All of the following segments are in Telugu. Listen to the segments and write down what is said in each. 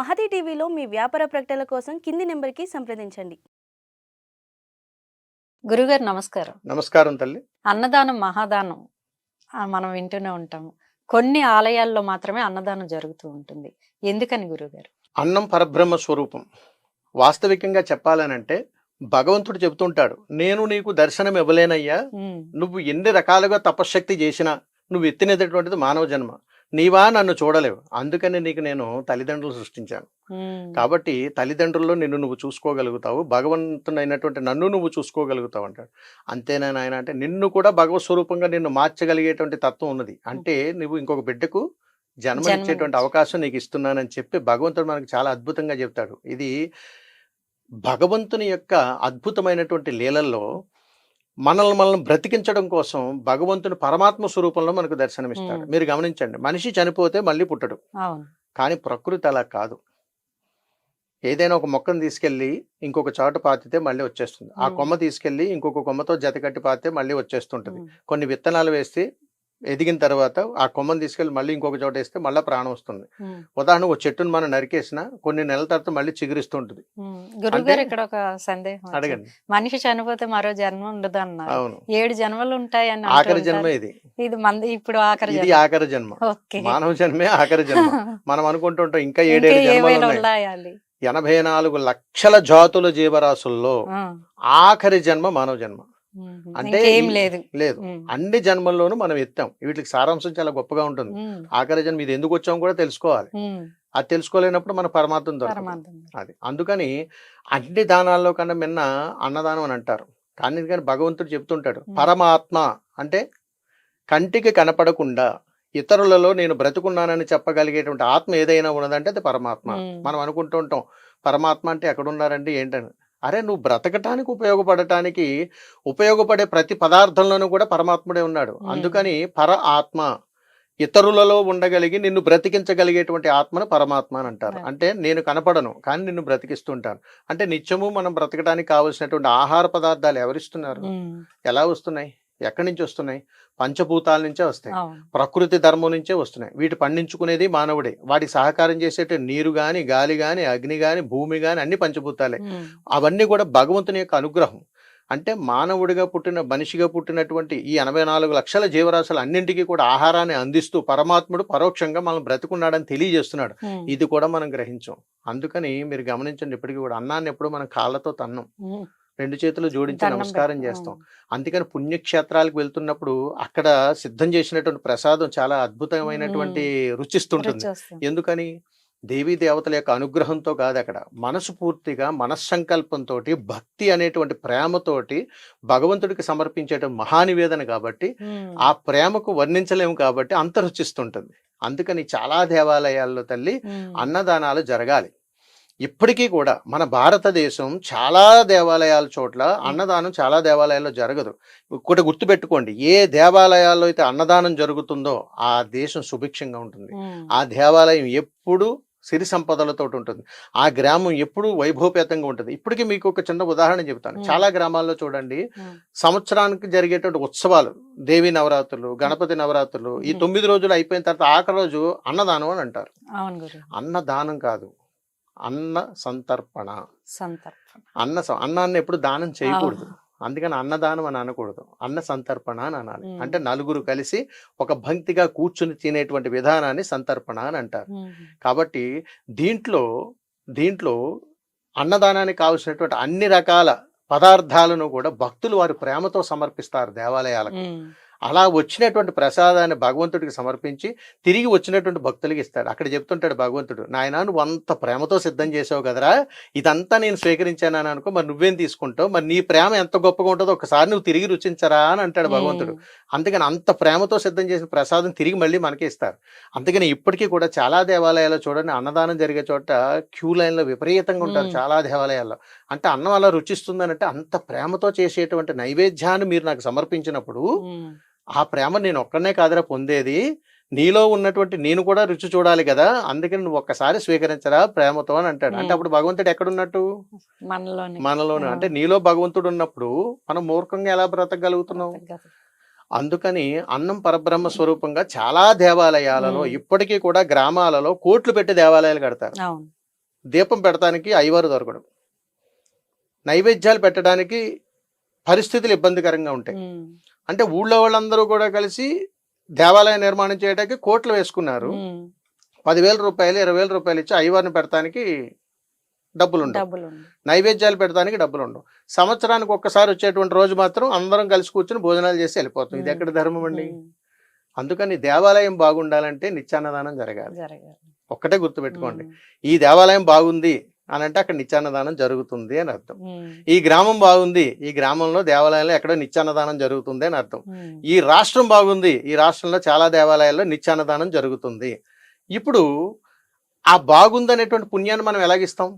మహతి టీవీలో మీ వ్యాపార ప్రకటనల కోసం కింది నెంబర్కి సంప్రదించండి. గురుగారు నమస్కారం. నమస్కారం తల్లి. అన్నదానం మహాదానం ఆ, మనం వింటూనే ఉంటాము. కొన్ని ఆలయాల్లో మాత్రమే అన్నదానం జరుగుతూ ఉంటుంది. ఎందుకని గురుగారు? అన్నం పరబ్రహ్మ స్వరూపం. వాస్తవికంగా చెప్పాలనంటే భగవంతుడు చెబుతుంటాడు నేను నీకు దర్శనం ఇవ్వలేనయ్యా. నువ్వు ఎన్ని రకాలుగా తపశ్శక్తి చేసినా నువ్వు ఎత్తినటువంటిది మానవ జన్మ. నీవా నన్ను చూడలేవు. అందుకని నీకు నేను తల్లిదండ్రులు సృష్టించాను. కాబట్టి తల్లిదండ్రుల్లో నిన్ను నువ్వు చూసుకోగలుగుతావు. భగవంతునైనటువంటి నన్ను నువ్వు చూసుకోగలుగుతావు అంటాడు. అంతేనా నాయన అంటే నిన్ను కూడా భగవత్ స్వరూపంగా నిన్ను మార్చగలిగేటువంటి తత్వం ఉన్నది. అంటే నువ్వు ఇంకొక బిడ్డకు జన్మనిచ్చేటువంటి జన్మనిచ్చి. అవకాశం నీకు ఇస్తున్నానని చెప్పి భగవంతుడు మనకు చాలా అద్భుతంగా చెప్తాడు. ఇది భగవంతుని యొక్క అద్భుతమైనటువంటి లీలల్లో మనల్ని మనల్ని బ్రతికించడం కోసం భగవంతుని పరమాత్మ స్వరూపంలో మనకు దర్శనమిస్తాడు. మీరు గమనించండి మనిషి చనిపోతే మళ్ళీ పుట్టడు. కానీ ప్రకృతి అలా కాదు. ఏదైనా ఒక మొక్కను తీసుకెళ్ళి ఇంకొక చోట పాతితే మళ్ళీ వచ్చేస్తుంది. ఆ మ్మ్. కొమ్మ తీసుకెళ్ళి ఇంకొక కొమ్మతో జతకట్టి పాతితే మళ్ళీ వచ్చేస్తుంటుంది. కొన్ని విత్తనాలు వేస్తే ఎదిగిన తర్వాత ఆ కొమ్మను తీసుకెళ్ళి మళ్ళీ ఇంకొక చోట వేస్తే మళ్ళీ ప్రాణం వస్తుంది. ఉదాహరణ ఒక చెట్టును మనం నరికేసిన కొన్ని నెలల తర్వాత మళ్ళీ చిగురిస్తుంటుంది. గురుగారు ఇక్కడ ఒక సందేహం. అడగండి. మనిషి చనిపోతే మరో జన్మ ఉండదు అన్నారు అవును. ఏడు జన్మలు ఉంటాయని అంటూ ఆఖరి జన్మ. ఇది. ఇది మంది ఇప్పుడు ఆఖరి ఇది ఆఖరి జన్మ. మానవ జన్మే ఆఖరి జన్మ. మనం అనుకుంటుంటాం ఇంకా ఏడేడు జన్మలు ఉన్నాయి. ఎనభై నాలుగు లక్షల జాతుల జీవరాశుల్లో ఆఖరి జన్మ మానవ జన్మ. అంటే ఈ- లేదు. లేదు. అన్ని జన్మల్లోనూ మనం ఎత్తాం. వీటికి సారాంశం చాలా గొప్పగా ఉంటుంది. ఆఖరి జన్మ ఇది ఎందుకు వచ్చాం కూడా తెలుసుకోవాలి. అది తెలుసుకోలేనప్పుడు మన పరమాత్మ దొరకదు. అది. అందుకని అన్ని దానాల్లో కన్నా మిన్న అన్నదానం అని అంటారు. కానీ ఎందుకని భగవంతుడు చెప్తుంటాడు. పరమాత్మ అంటే కంటికి కనపడకుండా ఇతరులలో నేను బ్రతుకున్నానని చెప్పగలిగేటువంటి ఆత్మ ఏదైనా ఉన్నదంటే అది పరమాత్మ. మనం అనుకుంటూ ఉంటాం పరమాత్మ అంటే ఎక్కడున్నారండి? ఏంటని. అరే నువ్వు బ్రతకటానికి ఉపయోగపడటానికి ఉపయోగపడే ప్రతి పదార్థంలోనూ కూడా పరమాత్ముడే ఉన్నాడు. Hmm. అందుకని పర ఆత్మ ఇతరులలో ఉండగలిగి నిన్ను బ్రతికించగలిగేటువంటి ఆత్మను పరమాత్మ అని అంటారు. అంటే నేను కనపడను కానీ నిన్ను బ్రతికిస్తుంటాను. అంటే నిత్యము మనం బ్రతకడానికి కావలసినటువంటి ఆహార పదార్థాలు ఎవరిస్తున్నారు? ఉమ్, ఎలా వస్తున్నాయి? ఎక్కడి నుంచి వస్తున్నాయి? పంచభూతాల నుంచే వస్తాయి. ప్రకృతి ధర్మం నుంచే వస్తున్నాయి. వీటి పండించుకునేది మానవుడే. వాటికి సహకారం చేసేట నీరు గాని గాలి గాని అగ్ని గాని భూమి గాని అన్ని పంచభూతాలే. అవన్నీ కూడా భగవంతుని యొక్క అనుగ్రహం. అంటే మానవుడిగా పుట్టిన మనిషిగా పుట్టినటువంటి ఈ ఎనభై నాలుగు లక్షల జీవరాశులు అన్నింటికీ కూడా ఆహారాన్ని అందిస్తూ పరమాత్ముడు పరోక్షంగా మనం బ్రతుకున్నాడని తెలియజేస్తున్నాడు. ఇది కూడా మనం గ్రహించాం. అందుకని మీరు గమనించండి ఇప్పటికీ కూడా అన్నాన్ని ఎప్పుడు మనం కాళ్ళతో తన్నం. రెండు చేతులు జోడించి నమస్కారం. చేస్తాం. అందుకని పుణ్యక్షేత్రాలకు వెళ్తున్నప్పుడు అక్కడ సిద్ధం చేసినటువంటి ప్రసాదం చాలా అద్భుతమైనటువంటి రుచిస్తుంటుంది. ఎందుకని? దేవీ దేవతల యొక్క అనుగ్రహంతో కాదు అక్కడ. మనసు పూర్తిగా మనస్సంకల్పంతో భక్తి అనేటువంటి ప్రేమతోటి భగవంతుడికి సమర్పించేట మహానివేదన కాబట్టి ఆ ప్రేమకు వర్ణించలేము కాబట్టి అంత రుచిస్తుంటుంది. అందుకని చాలా దేవాలయాల్లో తల్లి అన్నదానాలు జరగాలి. ఇప్పటికీ కూడా మన భారతదేశం చాలా దేవాలయాల చోట్ల అన్నదానం చాలా దేవాలయాల్లో జరగదు. ఒకటి గుర్తుపెట్టుకోండి ఏ దేవాలయాల్లో అయితే అన్నదానం జరుగుతుందో ఆ దేశం సుభిక్షంగా ఉంటుంది. ఆ దేవాలయం ఎప్పుడు సిరి సంపదలతో ఉంటుంది. ఆ గ్రామం ఎప్పుడు వైభవపేతంగా ఉంటుంది. ఇప్పటికీ మీకు ఒక చిన్న ఉదాహరణ చెబుతాను. చాలా గ్రామాల్లో చూడండి సంవత్సరానికి జరిగేటువంటి ఉత్సవాలు దేవి నవరాత్రులు గణపతి నవరాత్రులు ఈ మ్మ్. తొమ్మిది రోజులు అయిపోయిన తర్వాత ఆఖరి రోజు అన్నదానం అని అంటారు. అన్నదానం కాదు. అన్న సంతర్పణ. సంతర్పణ. అన్న అన్నాన్ని ఎప్పుడు దానం చేయకూడదు. అందుకని అన్నదానం అని అనకూడదు. అన్న సంతర్పణ అని అనాలి. అంటే నలుగురు కలిసి ఒక భక్తిగా కూర్చుని తినేటువంటి విధానాన్ని సంతర్పణ అని అంటారు. కాబట్టి దీంట్లో దీంట్లో అన్నదానానికి కావలసినటువంటి అన్ని రకాల పదార్థాలను కూడా భక్తులు వారి ప్రేమతో సమర్పిస్తారు దేవాలయాలకు. అలా వచ్చినటువంటి ప్రసాదాన్ని భగవంతుడికి సమర్పించి తిరిగి వచ్చినటువంటి భక్తులకి ఇస్తాడు. అక్కడ చెప్తుంటాడు భగవంతుడు నాయన నువ్వు అంత ప్రేమతో సిద్ధం చేసావు కదరా? ఇదంతా నేను స్వీకరించానని అనుకో మరి నువ్వేం తీసుకుంటావు? మరి నీ ప్రేమ ఎంత గొప్పగా ఉంటుందో ఒకసారి నువ్వు తిరిగి రుచించరా? అని అంటాడు భగవంతుడు. అందుకని అంత ప్రేమతో సిద్ధం చేసిన ప్రసాదం తిరిగి మళ్ళీ మనకి ఇస్తారు. అందుకని ఇప్పటికీ కూడా చాలా దేవాలయాల్లో చూడండి అన్నదానం జరిగే చోట క్యూ లైన్లో విపరీతంగా ఉంటారు. చాలా దేవాలయాల్లో. అంటే అన్నం అలా రుచిస్తుందని అంటే అంత ప్రేమతో చేసేటువంటి నైవేద్యాన్ని మీరు నాకు సమర్పించినప్పుడు ఆ ప్రేమ నేను ఒక్కనే కాదురా పొందేది. నీలో ఉన్నటువంటి నేను కూడా రుచి చూడాలి కదా. అందుకని నువ్వు ఒక్కసారి స్వీకరించరా ప్రేమతో అని అంటాడు. అంటే. అప్పుడు భగవంతుడు ఎక్కడున్నట్టు? మనలోని. అంటే నీలో భగవంతుడు ఉన్నప్పుడు మనం మూర్ఖంగా ఎలా బ్రతకగలుగుతున్నాం అందుకని అన్నం పరబ్రహ్మ స్వరూపంగా చాలా దేవాలయాలలో. ఇప్పటికీ కూడా గ్రామాలలో కోట్లు పెట్టి దేవాలయాలు కడతారు. దీపం పెడటానికి ఐవారు దొరకడం. నైవేద్యాలు పెట్టడానికి పరిస్థితులు ఇబ్బందికరంగా ఉంటాయి. అంటే ఊళ్ళో వాళ్ళందరూ కూడా కలిసి దేవాలయ నిర్మాణం చేయడానికి కోట్లు వేసుకున్నారు. పదివేల రూపాయలు ఇరవై వేల రూపాయలు ఇచ్చి ఐవారిని పెడతానికి డబ్బులు ఉండవు. నైవేద్యాలు పెడతానికి డబ్బులు ఉండవు సంవత్సరానికి ఒక్కసారి వచ్చేటువంటి రోజు మాత్రం అందరం కలిసి కూర్చుని భోజనాలు చేసి వెళ్ళిపోతాం. ఇది. ఎక్కడ ధర్మం అండి? అందుకని దేవాలయం బాగుండాలంటే నిత్యాన్నదానం జరగాలి. జరగాలి. ఒక్కటే గుర్తుపెట్టుకోండి. ఈ దేవాలయం బాగుంది అని అంటే అక్కడ నిత్యాన్నదానం జరుగుతుంది అని అర్థం. ఈ గ్రామం బాగుంది ఈ గ్రామంలో దేవాలయంలో ఎక్కడో నిత్యాన్నదానం జరుగుతుంది అని అర్థం. ఈ రాష్ట్రం బాగుంది ఈ రాష్ట్రంలో చాలా దేవాలయాల్లో నిత్యాన్నదానం జరుగుతుంది. ఇప్పుడు ఆ బాగుంది అనేటువంటి పుణ్యాన్ని మనం ఎలాగిస్తాం?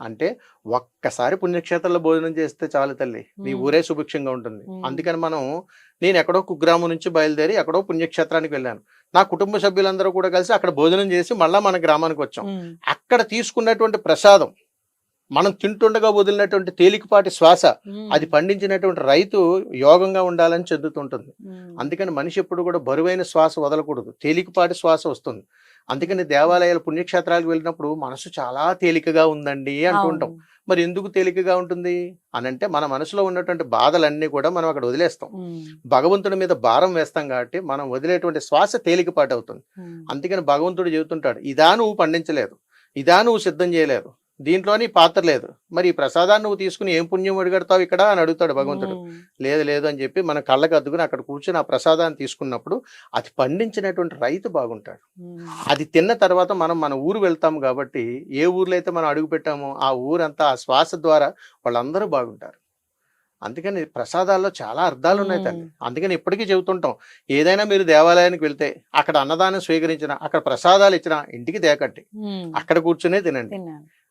అంటే ఒక్కసారి పుణ్యక్షేత్రంలో భోజనం చేస్తే చాలు తల్లి. నీ. ఊరే సుభిక్షంగా ఉంటుంది. అందుకని మనం నేను ఎక్కడో కుగ్రామం నుంచి బయలుదేరి ఎక్కడో పుణ్యక్షేత్రానికి వెళ్ళాను. నా కుటుంబ సభ్యులందరూ కూడా కలిసి అక్కడ భోజనం చేసి మళ్ళా మన గ్రామానికి వచ్చాం. అక్కడ తీసుకున్నటువంటి ప్రసాదం మనం తింటుండగా వదిలినటువంటి తేలికపాటి శ్వాస అది పండించినటువంటి రైతు యోగంగా ఉండాలని చెందుతుంటుంది. అందుకని మనిషి ఎప్పుడు కూడా బరువైన శ్వాస వదలకూడదు. తేలికపాటి శ్వాస వస్తుంది. అందుకని దేవాలయాలు పుణ్యక్షేత్రాలకు వెళ్ళినప్పుడు మనసు చాలా తేలికగా ఉందండి అంటూ ఉంటాం అవును. మరి ఎందుకు తేలికగా ఉంటుంది? అని అంటే మన మనసులో ఉన్నటువంటి బాధలన్నీ కూడా మనం అక్కడ వదిలేస్తాం. భగవంతుడి మీద భారం వేస్తాం కాబట్టి మనం వదిలేటువంటి శ్వాస తేలికపాటు అవుతుంది. అందుకని భగవంతుడు చెబుతుంటాడు ఇదా నువ్వు పండించలేదు. ఇదా నువ్వు సిద్ధం చేయలేదు. దీంట్లోని పాత్ర లేదు. మరి ఈ ప్రసాదాన్ని నువ్వు తీసుకుని ఏం పుణ్యం అడిగడతావు ఇక్కడ అని అడుగుతాడు భగవంతుడు. లేదు లేదు అని చెప్పి మన కళ్ళకు అద్దుకుని అక్కడ కూర్చొని ఆ ప్రసాదాన్ని తీసుకున్నప్పుడు అది పండించినటువంటి రైతు బాగుంటాడు. అది తిన్న తర్వాత మనం మన ఊరు వెళ్తాం కాబట్టి ఏ ఊర్లో అయితే మనం అడుగు పెట్టామో ఆ ఊరంతా ఆ శ్వాస ద్వారా వాళ్ళందరూ బాగుంటారు. అందుకని ప్రసాదాల్లో చాలా అర్థాలు ఉన్నాయి తల్లి. అందుకని ఇప్పటికీ చెబుతుంటాం ఏదైనా మీరు దేవాలయానికి వెళ్తే అక్కడ అన్నదానం స్వీకరించిన అక్కడ ప్రసాదాలు ఇచ్చిన ఇంటికి దేకండి అక్కడ కూర్చునే తినండి.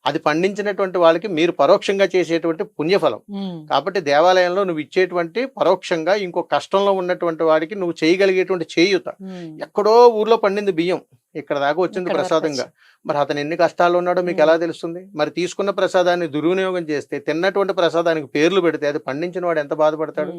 అది పండించినటువంటి వాళ్ళకి మీరు పరోక్షంగా చేసేటువంటి పుణ్యఫలం. కాబట్టి దేవాలయంలో నువ్వు ఇచ్చేటువంటి పరోక్షంగా ఇంకో కష్టంలో ఉన్నటువంటి వాడికి నువ్వు చేయగలిగేటువంటి చేయూత. ఎక్కడో ఊర్లో పండింది బియ్యం. ఇక్కడ దాకా వచ్చింది ప్రసాదంగా. మరి అతను ఎన్ని కష్టాల్లో ఉన్నాడో మీకు. ఎలా తెలుస్తుంది? మరి తీసుకున్న ప్రసాదాన్ని దుర్వినియోగం చేస్తే తిన్నటువంటి ప్రసాదానికి పేర్లు పెడితే అది పండించిన వాడు ఎంత బాధపడతాడు?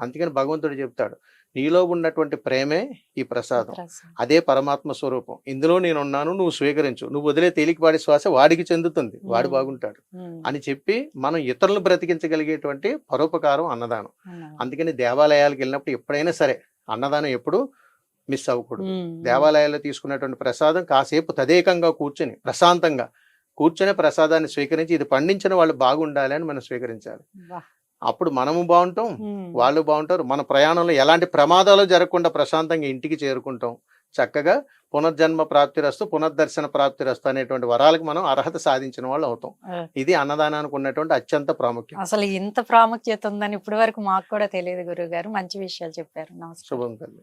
అందుకని భగవంతుడు చెప్తాడు నీలో ఉన్నటువంటి ప్రేమే ఈ ప్రసాదం. అదే పరమాత్మ స్వరూపం. ఇందులో నేను ఉన్నాను నువ్వు స్వీకరించు. నువ్వు వదిలే తేలికపాటి శ్వాస వాడికి చెందుతుంది. వాడు. బాగుంటాడు. అని చెప్పి మనం ఇతరులను బ్రతికించగలిగేటువంటి పరోపకారం అన్నదానం. అందుకని దేవాలయాలకు వెళ్ళినప్పుడు ఎప్పుడైనా సరే అన్నదానం ఎప్పుడు? మిస్ అవ్వకూడదు. దేవాలయాల్లో తీసుకున్నటువంటి ప్రసాదం కాసేపు తదేకంగా కూర్చొని ప్రశాంతంగా కూర్చొని ప్రసాదాన్ని స్వీకరించి ఇది పండించిన వాళ్ళు బాగుండాలి అని మనం స్వీకరించాలి. అప్పుడు మనము బాగుంటాం వాళ్ళు బాగుంటారు. మన ప్రయాణంలో ఎలాంటి ప్రమాదాలు జరగకుండా ప్రశాంతంగా ఇంటికి చేరుకుంటాం. చక్కగా పునర్జన్మ ప్రాప్తిరస్తు పునర్దర్శన ప్రాప్తిరస్తు అనేటువంటి వరాలకు మనం అర్హత సాధించిన వాళ్ళు అవుతాం. ఇది అన్నదానానికి ఉన్నటువంటి అత్యంత ప్రాముఖ్యం. అసలు ఇంత ప్రాముఖ్యత ఉందని ఇప్పటి వరకు మాకు కూడా తెలియదు గురువు గారు మంచి విషయాలు చెప్పారు. నమస్కారం. శుభం తల్లి